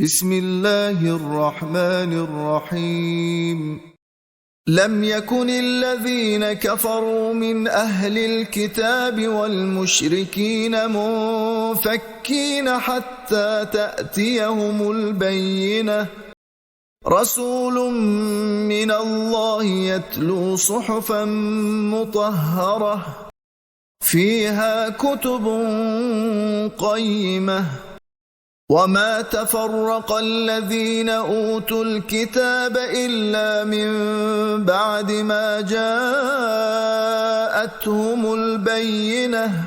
بسم الله الرحمن الرحيم. لم يكن الذين كفروا من أهل الكتاب والمشركين منفكين حتى تأتيهم البينة. رسول من الله يتلو صحفا مطهرة. فيها كتب قيمة. وما تفرق الذين اوتوا الكتاب الا من بعد ما جاءتهم البينه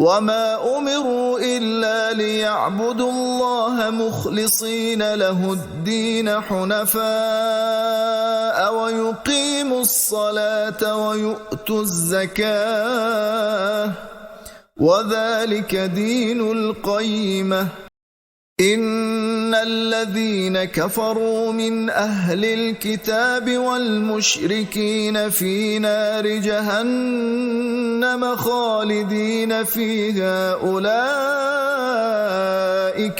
وما امروا الا ليعبدوا الله مخلصين له الدين حنفاء ويقيموا الصلاه ويؤتوا الزكاه وذلك دين القيمه ان الذين كفروا من أهل الكتاب والمشركين في نار جهنم خالدين فيها اولئك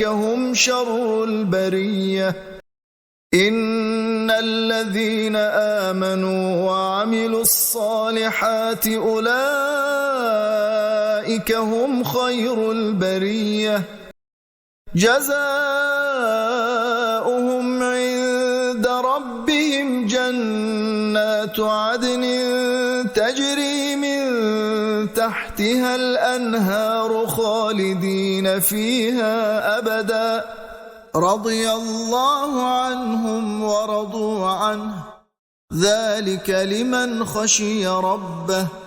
هم شر البريه ان الذين امنوا وعملوا الصالحات اولئك هم خير البريه جزاؤهم عند ربهم جنات عدن تجري من تحتها الأنهار خالدين فيها أبدا. رضي الله عنهم ورضوا عنه. ذلك لمن خشي ربه.